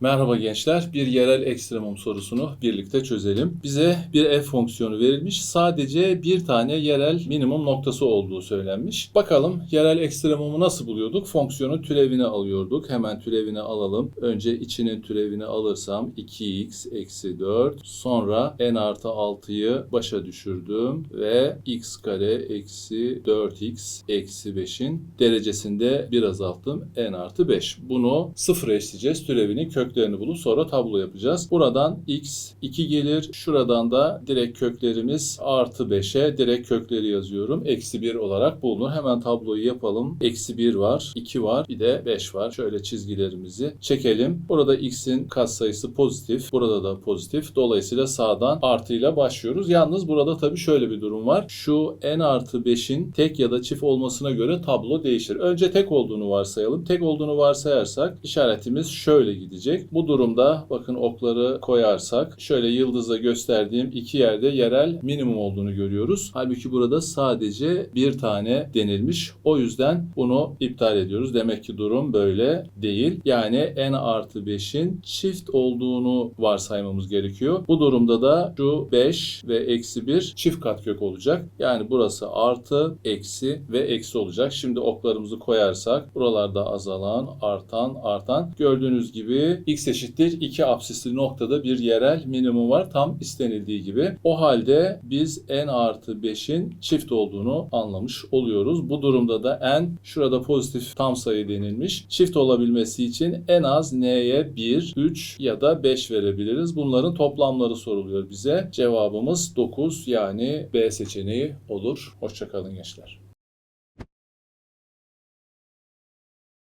Merhaba gençler. Bir yerel ekstremum sorusunu birlikte çözelim. Bize bir f fonksiyonu verilmiş. Sadece bir tane yerel minimum noktası olduğu söylenmiş. Bakalım yerel ekstremumu nasıl buluyorduk? Fonksiyonun türevini alıyorduk. Hemen türevini alalım. Önce içinin türevini alırsam 2x eksi 4. Sonra n artı 6'yı başa düşürdüm. Ve x kare eksi 4x eksi 5'in derecesinde bir azalttım. n artı 5. Bunu sıfıra eşleyeceğiz. Türevini köklerini bulup sonra tablo yapacağız. Buradan x 2 gelir. Şuradan da direkt köklerimiz artı 5'e direkt kökleri yazıyorum. Eksi 1 olarak bulunur. Hemen tabloyu yapalım. Eksi 1 var. 2 var. Bir de 5 var. Şöyle çizgilerimizi çekelim. Burada x'in katsayısı pozitif. Burada da pozitif. Dolayısıyla sağdan artıyla başlıyoruz. Yalnız burada tabii şöyle bir durum var. Şu n artı 5'in tek ya da çift olmasına göre tablo değişir. Önce tek olduğunu varsayalım. Tek olduğunu varsayarsak işaretimiz şöyle gidecek. Bu durumda bakın okları koyarsak şöyle yıldızla gösterdiğim iki yerde yerel minimum olduğunu görüyoruz. Halbuki burada sadece bir tane denilmiş. O yüzden bunu iptal ediyoruz. Demek ki durum böyle değil. Yani n artı 5'in çift olduğunu varsaymamız gerekiyor. Bu durumda da şu 5 ve eksi 1 çift katkök olacak. Yani burası artı, eksi ve eksi olacak. Şimdi oklarımızı koyarsak buralarda azalan, artan, artan. Gördüğünüz gibi x eşittir 2 absisli noktada bir yerel minimum var. Tam istenildiği gibi. O halde biz n artı 5'in çift olduğunu anlamış oluyoruz. Bu durumda da n şurada pozitif tam sayı denilmiş. Çift olabilmesi için en az n'ye 1, 3 ya da 5 verebiliriz. Bunların toplamları soruluyor bize. Cevabımız 9 yani B seçeneği olur. Hoşçakalın gençler.